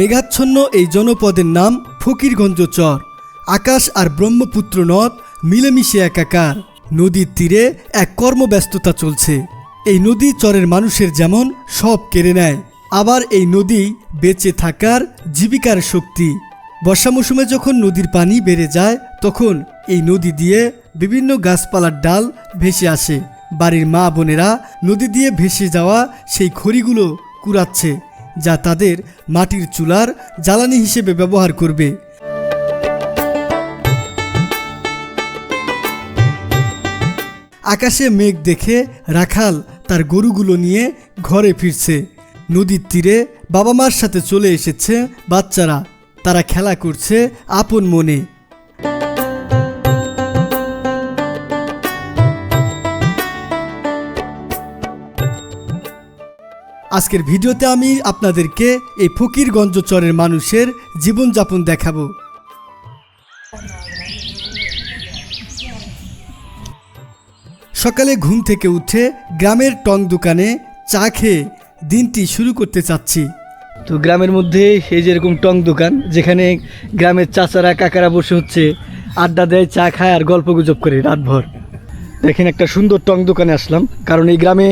মেঘাচ্ছন্ন এই জনপদের নাম ফকিরগঞ্জ চর। আকাশ আর ব্রহ্মপুত্র নদ মিলেমিশে একাকার। নদীর তীরে এক কর্মব্যস্ততা চলছে। এই নদী চরের মানুষের যেমন সব কেড়ে নেয়, আবার এই নদী বেঁচে থাকার জীবিকার শক্তি। বর্ষা মৌসুমে যখন নদীর পানি বেড়ে যায়, তখন এই নদী দিয়ে বিভিন্ন গাছপালার ডাল ভেসে আসে। বাড়ির মা বোনেরা নদী দিয়ে ভেসে যাওয়া সেই খড়িগুলো কুড়াচ্ছে। যা তাদের মাটির চুলার জ্বালানি হিসেবে ব্যবহার করবে। আকাশে মেঘ দেখে রাখাল তার গরুগুলো নিয়ে ঘরে ফিরছে। নদীর তীরে বাবা মার সাথে চলে এসেছে বাচ্চারা। তারা খেলা করছে আপন মনে। আজকের ভিডিওতে আমি আপনাদেরকে এই ফকিরগঞ্জ চরের মানুষের জীবনযাপন দেখাবো। সকালে ঘুম থেকে উঠে গ্রামের টং দোকানে চা খেয়ে দিনটি শুরু করতে চাচ্ছি। তো গ্রামের মধ্যে এই যে এরকম টং দোকান, যেখানে গ্রামের চাচারা, কাকারা বসে হচ্ছে, আড্ডা দেয়, চা খায় আর গল্প গুজব করে রাতভর। দেখেন একটা সুন্দর টং দোকানে আসলাম। কারণ এই গ্রামে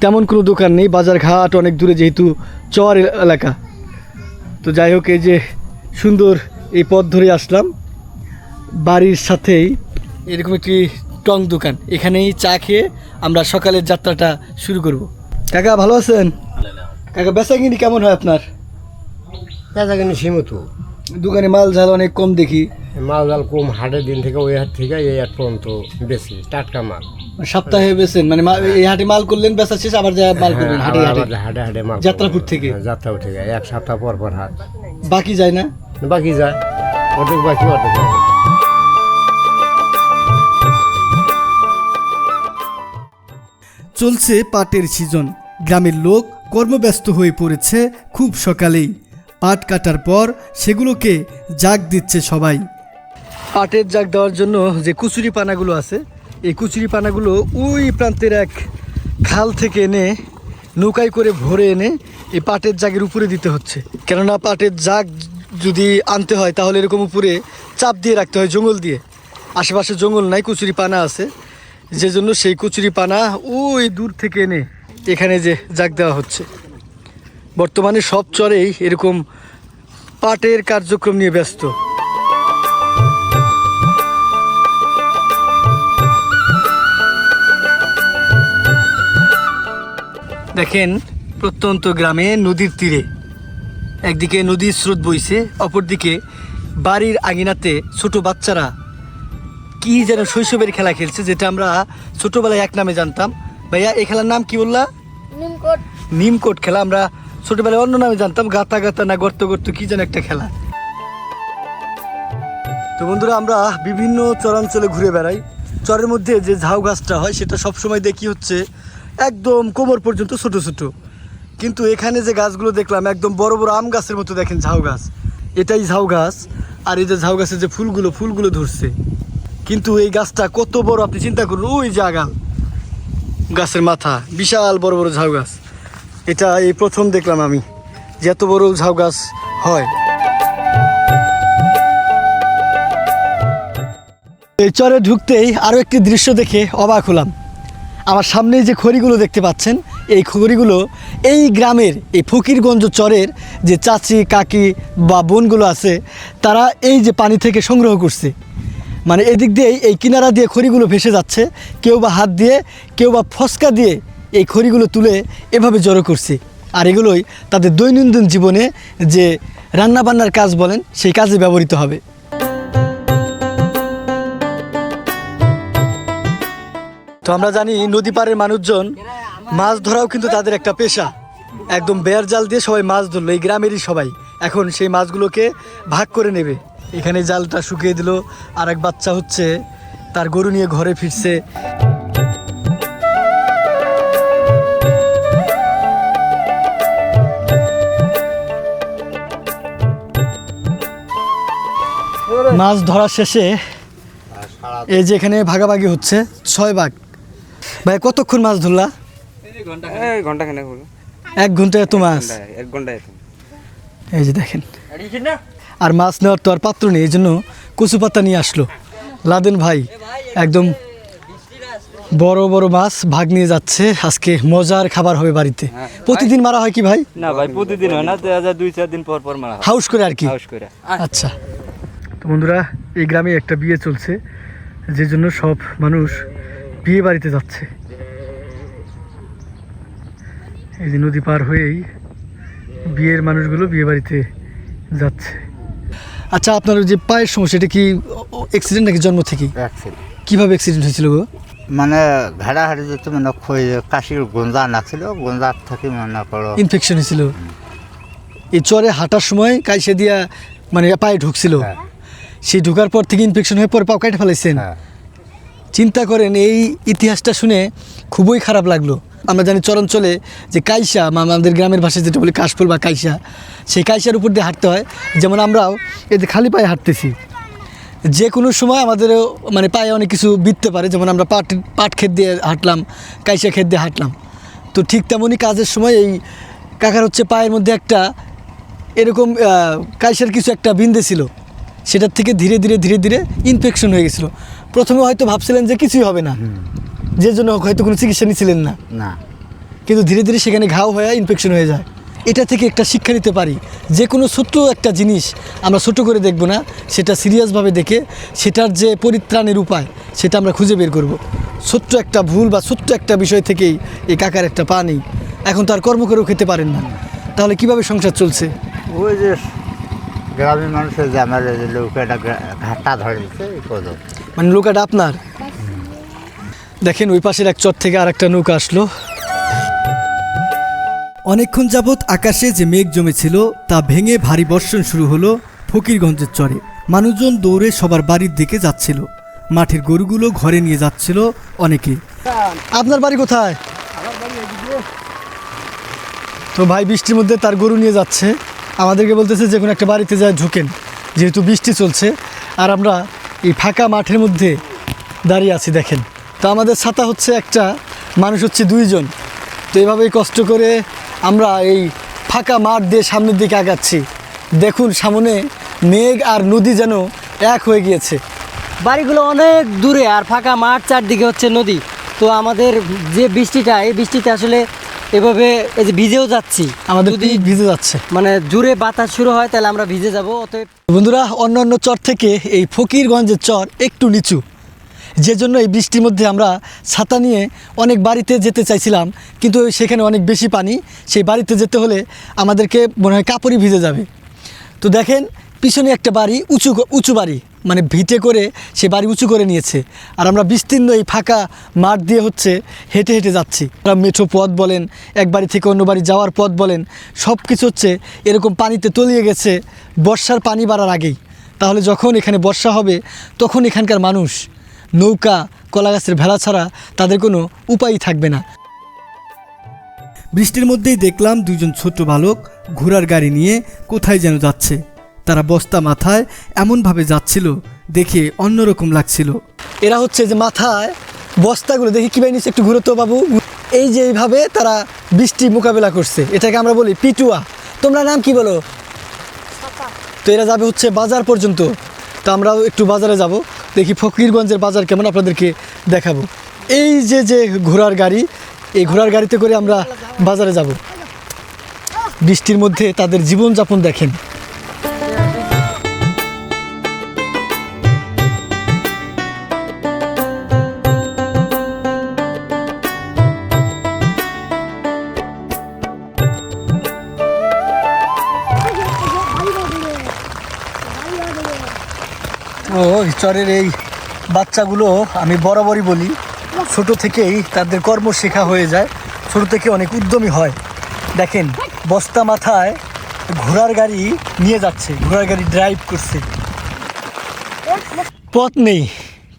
তেমন কোনো দোকান নেই বাজার ঘাট অনেক দূরে যেহেতু চর এলাকা। তো যাই হোক এই যে সুন্দর এই পথ ধরে আসলাম। বাড়ির সাথেই এরকম একটি টং দোকান। এখানেই চা খেয়ে আমরা সকালের যাত্রাটা শুরু করব। কাকা ভালো আছেন? কাকা বেচাকিনি কেমন হয় আপনার? পেঁচা কিন্তু সীমিত। দোকানে মাল ঝাল অনেক কম দেখি। মাল জাল কম হাটের দিন থেকে ওই হাট থেকে এই হাট পর্যন্ত বেশি টাটকা মাল। সপ্তাহে বেছেন মানে এই হাটে মাল করলেন বেচা শেষ আবার যা মাল করবেন হ্যাঁ, হাটে হাটে। হাটে হাটে মাল যাত্রাপুর থেকে? হ্যাঁ, যাত্রাপুর থেকে এক সপ্তাহ পর পর হাট। বাকি যায় না? বাকি যায় অর্ধেক বাকি অর্ধেক বাকি। চলছে পাটের সিজন গ্রামের লোক কর্মব্যস্ত হয়ে পড়েছে খুব সকালেই। পাট কাটার পর সেগুলোকে জাগ দিচ্ছে সবাই। পাটের জাগ দেওয়ার জন্য যে কুচুরি পানাগুলো আছে, এই কুচুরি পানাগুলো ওই প্রান্তের এক খাল থেকে এনে নৌকায় করে ভরে এনে এই পাটের জাগের উপরে দিতে হচ্ছে। কেননা পাটের জাগ যদি আনতে হয়, তাহলে এরকম উপরে চাপ দিয়ে রাখতে হয়, জঙ্গল দিয়ে। আশেপাশে জঙ্গল নাই, কুচুরি পানা আছে। যে জন্য সেই কুচুরি পানা ওই দূর থেকে এনে এখানে যে জাগ দেওয়া হচ্ছে। বর্তমানে সব চরেই এরকম পাটের কার্যক্রম নিয়ে ব্যস্ত। দেখেন প্রত্যন্ত গ্রামে নদীর তীরে। একদিকে নদীর স্রোত বইছে অপরদিকে বাড়ির আঙিনাতে ছোট বাচ্চারা কি যেন শৈশবের খেলা খেলছে যেটা আমরা ছোটবেলায় এক নামে জানতাম। ভাইয়া এই খেলার নাম কি বললা? নিমকোট। নিমকোট খেলা আমরা ছোটবেলায় অন্য নামে জানতাম, গাতা গাতা না গর্ত গর্ত, কি যেন একটা খেলা। তো বন্ধুরা, আমরা বিভিন্ন চরাঞ্চলে ঘুরে বেড়াই। চরের মধ্যে যে ঝাউ গাছটা হয়, সেটা সবসময় দেখি হচ্ছে একদম কোমর পর্যন্ত ছোট ছোট। কিন্তু এখানে যে গাছগুলো দেখলাম, একদম বড় বড় আম গাছের মতো দেখেন ঝাউ গাছ। এটাই ঝাউ গাছ, আর এই যে ঝাউ গাছের যে ফুলগুলো ফুলগুলো ধরছে। কিন্তু এই গাছটা কত বড়, আপনি চিন্তা করুন, ওই জায়গা গাছের মাথা, বিশাল বড় বড় ঝাউ গাছ। এটা এই প্রথম দেখলাম আমি, যে এত বড় ঝাউ গাছ হয়। এই চরে ঢুকতেই আরও একটি দৃশ্য দেখে অবাক হলাম। আমার সামনে যে খড়িগুলো দেখতে পাচ্ছেন, এই খড়িগুলো এই গ্রামের, এই ফকিরগঞ্জ চরের যে চাচি, কাকি বা বোনগুলো আছে, তারা এই যে পানি থেকে সংগ্রহ করছে। মানে এদিক দিয়েই এই কিনারা দিয়ে খড়িগুলো ভেসে যাচ্ছে, কেউ বা হাত দিয়ে, কেউ বা ফসকা দিয়ে এই খড়িগুলো তুলে এভাবে জড়ো করছে। আর এগুলোই তাদের দৈনন্দিন জীবনে যে রান্নাবান্নার কাজ বলেন, সেই কাজে ব্যবহৃত হবে। তো আমরা জানি নদী পাড়ের মানুষজন মাছ ধরাও কিন্তু তাদের একটা পেশা। একদম বেয়ার জাল দিয়ে সবাই মাছ ধরলো, এই গ্রামেরই সবাই। এখন সেই মাছগুলোকে ভাগ করে নেবে। এখানে জালটা শুকিয়ে দিল আর এক বাচ্চা হচ্ছে, তার গরু নিয়ে ঘরে ফিরছে। মাছ ধরা শেষে এই যে এখানে ভাগাভাগি হচ্ছে ছয় ভাগ। ভাই কতক্ষণ মাছ ধরলা? এই ঘণ্টা এক ঘন্টায় এত মাছ? এক ঘন্টায় এত। এই যে দেখেন। আর মাছ নেওয়ার তো আর পাত্র নেই এই জন্য কচু পাতা নিয়ে আসলো। লাদেন ভাই একদম বড় বড় মাছ ভাগ নিয়ে যাচ্ছে। আজকে মজার খাবার হবে বাড়িতে। প্রতিদিন মারা হয় কি ভাই? না ভাই প্রতিদিন হয় না দুই চার দিন পর পর মারা হাউস করে আর কি? হাউস করে। আচ্ছা। তো বন্ধুরা এই গ্রামে একটা বিয়ে চলছে যে জন্য সব মানুষ বিয়ে বাড়িতে যাচ্ছে। এই যে নদী পার হয়েই বিয়ের মানুষগুলো বিয়ে বাড়িতে যাচ্ছে। আচ্ছা আপনার যে পায়ের সমস্যা এটা কি অ্যাক্সিডেন্ট নাকি জন্ম থেকে কীভাবে অ্যাক্সিডেন্ট হয়েছিল গো? মানে ঘাড়া হাড়ি যেতে মানে খই কাশির গঞ্জা নাছিল গঞ্জার থেকে মনে করো ইনফেকশন হয়েছিল। এই চরে হাঁটার সময় কাইসে দিয়া মানে পায়ে ঢুকছিল। সেই ঢোকার পর থেকে ইনফেকশন হয়ে পরে পাও কাটে ফেলাইছেন। হ্যাঁ। চিন্তা করেন এই ইতিহাসটা শুনে খুবই খারাপ লাগল। আমরা জানি চরাঞ্চলে যে কাইসা আমাদের গ্রামের ভাষায় যেটা বলি কাশফুল বা কাইসা সেই কাইসার উপর দিয়ে হাঁটতে হয়। যেমন আমরাও এতে খালি পায়ে হাঁটতেছি। যে কোনো সময় আমাদেরও মানে পায়ে অনেক কিছু বিততে পারে। যেমন আমরা পাট পাট ক্ষেত দিয়ে হাঁটলাম কাইসা ক্ষেত দিয়ে হাঁটলাম। তো ঠিক তেমনই কাজের সময় এই কাকার হচ্ছে পায়ের মধ্যে একটা এরকম কাইসার কিছু একটা বিন্দে ছিল সেটার থেকে ধীরে ধীরে ধীরে ধীরে ইনফেকশন হয়ে গেছিল। প্রথমে হয়তো ভাবছিলেন যে কিছুই হবে না। যে জন্য হয়তো কোনো চিকিৎসা নিছিলেন না। না। কিন্তু ধীরে ধীরে সেখানে ঘাও হয়ে ইনফেকশন হয়ে যায়। এটা থেকে একটা শিক্ষা নিতে পারি। যে কোনো ছোট্ট একটা জিনিস আমরা ছোট করে দেখব না সেটা সিরিয়াসভাবে দেখে সেটার যে পরিত্রাণের উপায় সেটা আমরা খুঁজে বের করব। ছোট্ট একটা ভুল বা ছোট্ট একটা বিষয় থেকেই এই কাকার একটা পা নেই। এখন তো আর কর্ম করেও খেতে পারেন না। তাহলে কীভাবে সংসার চলছে? ওই যে গ্রামের মানুষের যে আমার এই ঘাটটা মানে নৌকাটা আপনার? দেখেন ওই পাশের এক চর থেকে আর একটা নৌকা আসলো। অনেকক্ষণ যাবৎ আকাশে যে মেঘ জমেছিল তা ভেঙে ভারী বর্ষণ শুরু হলো ফকিরগঞ্জের চরে। মানুষজন দৌড়ে সবার বাড়ির দিকে যাচ্ছিল। মাঠের গরুগুলো ঘরে নিয়ে যাচ্ছিল অনেকে। আপনার বাড়ি কোথায়? তো ভাই বৃষ্টির মধ্যে তার গরু নিয়ে যাচ্ছে। আমাদেরকে বলতেছে যে কোনো একটা বাড়িতে যায় ঢুকেন, যেহেতু বৃষ্টি চলছে। আর আমরা এই ফাঁকা মাঠের মধ্যে দাঁড়িয়ে আছি, দেখেন। তো আমাদের ছাতা হচ্ছে একটা, মানুষ হচ্ছে দুইজন। তো এভাবেই কষ্ট করে আমরা এই ফাঁকা মাঠ দিয়ে সামনের দিকে আগাচ্ছি। দেখুন, সামনে মেঘ আর নদী যেন এক হয়ে গিয়েছে। বাড়িগুলো অনেক দূরে, আর ফাঁকা মাঠ চারদিকে হচ্ছে নদী। তো আমাদের যে বৃষ্টিটা, এই বৃষ্টিতে আসলে এভাবে এই যে ভিজেও যাচ্ছি। আমাদের যদি ভিজে যাচ্ছে। মানে জোরে বাতাস শুরু হয় তাহলে আমরা ভিজে যাব অতএব বন্ধুরা অন্য অন্য চর থেকে এই ফকিরগঞ্জের চর একটু নিচু। যে জন্য এই বৃষ্টির মধ্যে আমরা ছাতা নিয়ে অনেক বাড়িতে যেতে চাইছিলাম কিন্তু সেখানে অনেক বেশি পানি। সেই বাড়িতে যেতে হলে আমাদেরকে মনে হয় কাপড়ই ভিজে যাবে। তো দেখেন পিছনে একটা বাড়ি, উঁচু উঁচু বাড়ি মানে ভিটে করে সে বাড়ি উঁচু করে নিয়েছে। আর আমরা বিস্তীর্ণ এই ফাঁকা মাঠ দিয়ে হচ্ছে হেঁটে হেঁটে যাচ্ছি। আমরা মেঠো পথ বলেন, এক বাড়ি থেকে অন্য বাড়ি যাওয়ার পথ বলেন সব কিছু হচ্ছে এরকম পানিতে তলিয়ে গেছে বর্ষার পানি বাড়ার আগেই। তাহলে যখন এখানে বর্ষা হবে, তখন এখানকার মানুষ, নৌকা কলা গাছের ভেলা ছাড়া তাদের কোনো উপায়ই থাকবে না। বৃষ্টির মধ্যেই দেখলাম দুজন ছোট বালক ঘোড়ার গাড়ি নিয়ে কোথায় যেন যাচ্ছে। তারা বস্তা মাথায় এমনভাবে যাচ্ছিল দেখে অন্যরকম লাগছিল। এরা হচ্ছে যে মাথায় বস্তাগুলো দেখি কীভাবে নিচ্ছে একটু ঘুরো তো বাবু। এই যে এইভাবে তারা বৃষ্টি মোকাবেলা করছে। এটাকে আমরা বলি পিটুয়া। তোমরা নাম কি বলো? তো এরা যাবে হচ্ছে বাজার পর্যন্ত। তো আমরাও একটু বাজারে যাব দেখি ফকিরগঞ্জের বাজার কেমন আপনাদেরকে দেখাবো। এই যে যে ঘোড়ার গাড়ি এই ঘোড়ার গাড়িতে করে আমরা বাজারে যাব। বৃষ্টির মধ্যে তাদের জীবনযাপন দেখেন। চরের এই বাচ্চাগুলো আমি বরাবরই বলি, ছোট থেকেই তাদের কর্ম শেখা হয়ে যায়। ছোট থেকে অনেক উদ্যমী হয়। দেখেন, বস্তা মাথায় ঘোড়ার গাড়ি নিয়ে যাচ্ছে, ঘোড়ার গাড়ি ড্রাইভ করছে। পথ নেই,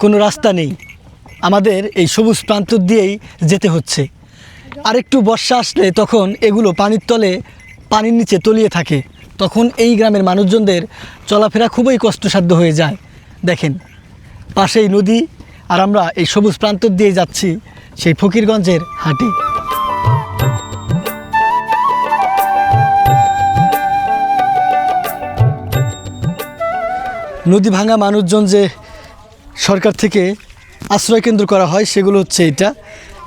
কোনো রাস্তা নেই। আমাদের এই সবুজ প্রান্ত দিয়েই যেতে হচ্ছে। আরেকটু বর্ষা আসলে তখন এগুলো পানির তলে পানির নিচে তলিয়ে থাকে। তখন এই গ্রামের মানুষজনদের চলাফেরা খুবই কষ্টসাধ্য হয়ে যায়। দেখেন, পাশেই নদী আর আমরা এই সবুজ প্রান্ত দিয়ে যাচ্ছি সেই ফকিরগঞ্জের হাটে। নদী ভাঙা মানুষজন যে সরকার থেকে আশ্রয়কেন্দ্র করা হয়, সেগুলো হচ্ছে এটা।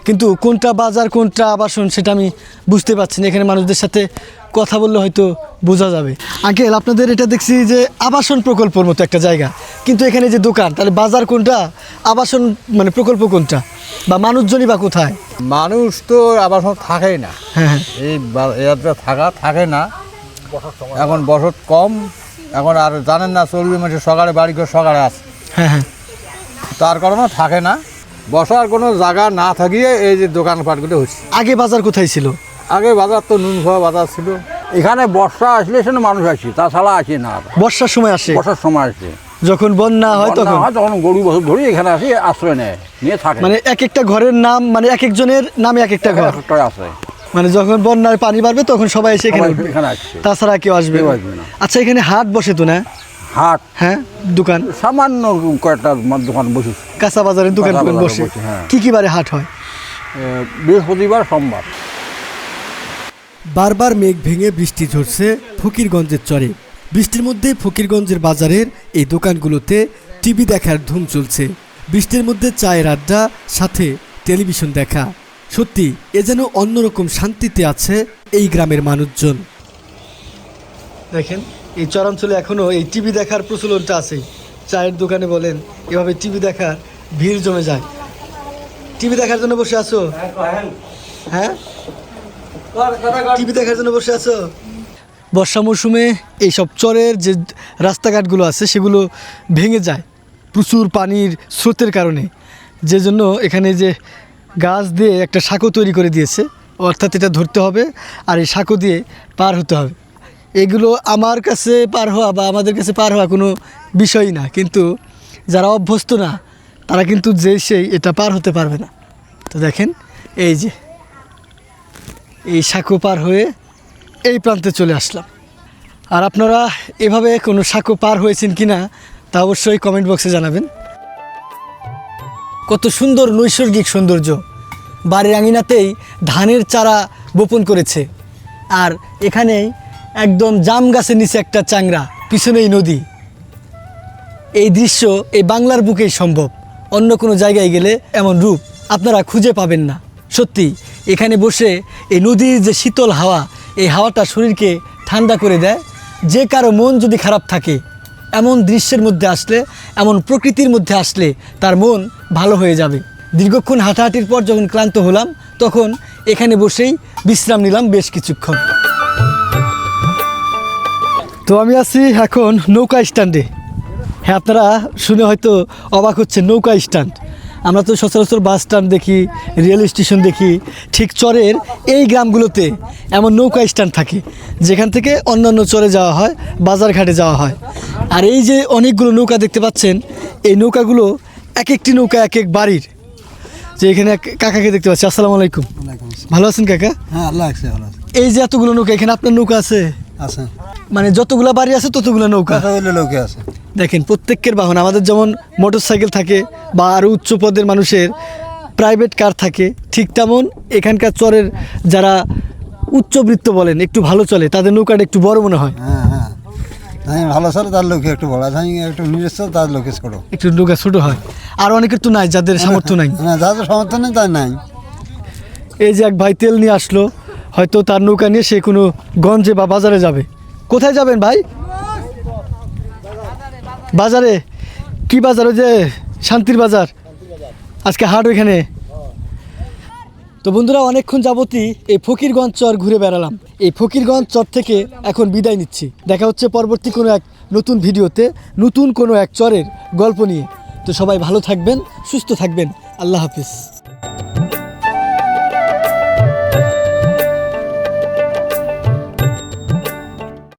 কিন্তু কোনটা বাজার কোনটা আবাসন সেটা আমি বুঝতে পারছি না। এখানে মানুষদের সাথে কথা বললে হয়তো বোঝা যাবে। আঙ্কেল আপনাদের এটা দেখছি যে আবাসন প্রকল্পর মতো একটা জায়গা। কিন্তু এখানে যে দোকান তাহলে বাজার কোনটা আবাসন মানে প্রকল্প কোনটা? বা মানুষজনই বা কোথায়? মানুষ তো আবাসন থাকেই না। হ্যাঁ হ্যাঁ। এই বা- থাকা থাকে না। এখন বসত কম। এখন আর জানেন না চলবে মাসে সকালে বাড়ি করে সকালে আসে। হ্যাঁ হ্যাঁ। তার কারণে থাকে না। বসার কোনো জায়গা না থাকিয়ে এই যে দোকানপাটগুলো হচ্ছে। আগে বাজার কোথায় ছিল? আগে বাজার তো নুন খাওয়া বাজার ছিল। এখানে বর্ষা আসলে সেখানে মানুষ আসে তাছাড়া আসে না। বর্ষার সময় আসে? বর্ষার সময় আসে। যখন বন্যা হয় তখন? তখন গরু বছর ধরে এখানে আসে আশ্রয় নেয় নিয়ে থাকে। মানে এক একটা ঘরের নাম মানে এক একজনের নামে এক একটা ঘর? আছে মানে যখন বন্যার পানি বাড়বে তখন সবাই এসে এখানে তাছাড়া কেউ আসবে। আচ্ছা এখানে হাট বসে তো না? হাট। হ্যাঁ দোকান। সামান্য কয়েকটা দোকান বসে। কাঁচা বাজারের দোকান বাজারে বসে। বসে, হ্যাঁ। কি কি বারে হাট হয়? বৃহস্পতিবার সোমবার। বারবার মেঘ ভেঙে বৃষ্টি ঝরছে ফকিরগঞ্জের চরে। বৃষ্টির মধ্যে ফকিরগঞ্জের বাজারের এই দোকানগুলোতে টিভি দেখার ধুম চলছে। বৃষ্টির মধ্যে চায়ের আড্ডা সাথে টেলিভিশন দেখা। সত্যি এ যেন অন্যরকম শান্তিতে আছে এই গ্রামের মানুষজন। দেখেন এই চরাঞ্চলে এখনও এই টিভি দেখার প্রচলনটা আছে। চায়ের দোকানে বলেন, এভাবে টিভি দেখার ভিড় জমে যায়। টিভি দেখার জন্য বসে আছো? হ্যাঁ? টিভি দেখার জন্য বসে আছো? বর্ষা মৌসুমে এইসব চরের যে রাস্তাঘাটগুলো আছে, সেগুলো ভেঙে যায় প্রচুর পানির স্রোতের কারণে। যে জন্য এখানে যে গাছ দিয়ে একটা সাঁকো তৈরি করে দিয়েছে, অর্থাৎ এটা ধরতে হবে আর এই সাঁকো দিয়ে পার হতে হবে। এগুলো আমার কাছে পার হওয়া বা আমাদের কাছে পার হওয়া কোনো বিষয়ই না। কিন্তু যারা অভ্যস্ত না, তারা কিন্তু যে সেই এটা পার হতে পারবে না। তো দেখেন, এই যে, এই সাঁকো পার হয়ে এই প্রান্তে চলে আসলাম। আর আপনারা এভাবে কোনো সাঁকো পার হয়েছেন কি না, তা অবশ্যই কমেন্ট বক্সে জানাবেন। কত সুন্দর নৈসর্গিক সৌন্দর্য। বাড়ির আঙিনাতেই ধানের চারা বপন করেছে। আর এখানেই একদম জাম গাছের নিচে একটা চাংড়া পিছনেই নদী। এই দৃশ্য এই বাংলার বুকেই সম্ভব। অন্য কোনো জায়গায় গেলে এমন রূপ আপনারা খুঁজে পাবেন না। সত্যি, এখানে বসে এই নদীর যে শীতল হাওয়া, এই হাওয়াটা শরীরকে ঠান্ডা করে দেয়। যে কারও মন যদি খারাপ থাকে, এমন দৃশ্যের মধ্যে আসলে, এমন প্রকৃতির মধ্যে আসলে তার মন ভালো হয়ে যাবে। দীর্ঘক্ষণ হাঁটাহাঁটির পর যখন ক্লান্ত হলাম, তখন এখানে বসেই বিশ্রাম নিলাম বেশ কিছুক্ষণ। তো আমি আছি এখন নৌকা স্ট্যান্ডে। হ্যাঁ আপনারা শুনে হয়তো অবাক হচ্ছে নৌকা স্ট্যান্ড। আমরা তো সচরাচর বাস স্ট্যান্ড দেখি রেল স্টেশন দেখি ঠিক চরের এই গ্রামগুলোতে এমন নৌকা স্ট্যান্ড থাকে যেখান থেকে অন্যান্য চরে যাওয়া হয় বাজার ঘাটে যাওয়া হয়। আর এই যে অনেকগুলো নৌকা দেখতে পাচ্ছেন এই নৌকাগুলো এক একটি নৌকা এক এক বাড়ির। যে এখানে এক কাকাকে দেখতে পাচ্ছি আসসালামু আলাইকুম। ভালো আছেন কাকা? হ্যাঁ আল্লাহ আছে ভালো আছে। এই যে এতগুলো নৌকা এখানে আপনার নৌকা আছে? আছে। মানে যতগুলো বাড়ি আছে ততগুলো নৌকা। কথা বললে আছে। দেখেন প্রত্যেকের বাহন আমাদের যেমন মোটর সাইকেল থাকে বা আরও উচ্চ পদের মানুষের প্রাইভেট কার থাকে ঠিক তেমন এখানকার চরের যারা উচ্চবৃত্ত বলেন একটু ভালো চলে তাদের নৌকাটা একটু বড় মনে হয়। হ্যাঁ হ্যাঁ। ভালো চলে তার লোকে একটু বড়। যাই একটু নিজস্ব তার লোকে ছোট। একটু নৌকা ছোট হয়। আর অনেকের তো নাই যাদের সামর্থ্য নাই। যাদের সমর্থন নেই তার নাই। এই যে এক ভাই তেল নিয়ে আসলো হয়তো তার নৌকা নিয়ে সে কোনো গঞ্জে বা বাজারে যাবে। কোথায় যাবেন ভাই? বাজারে? কি বাজার? ওই যে শান্তির বাজার। আজকে হাট ওইখানে। তো বন্ধুরা, অনেকক্ষণ যাবতই এই ফকিরগঞ্জ চর ঘুরে বেড়ালাম। এই ফকিরগঞ্জ চর থেকে এখন বিদায় নিচ্ছি। দেখা হচ্ছে পরবর্তী কোনো এক নতুন ভিডিওতে, নতুন কোনো এক চরের গল্প নিয়ে। তো সবাই ভালো থাকবেন, সুস্থ থাকবেন। আল্লাহ হাফিজ।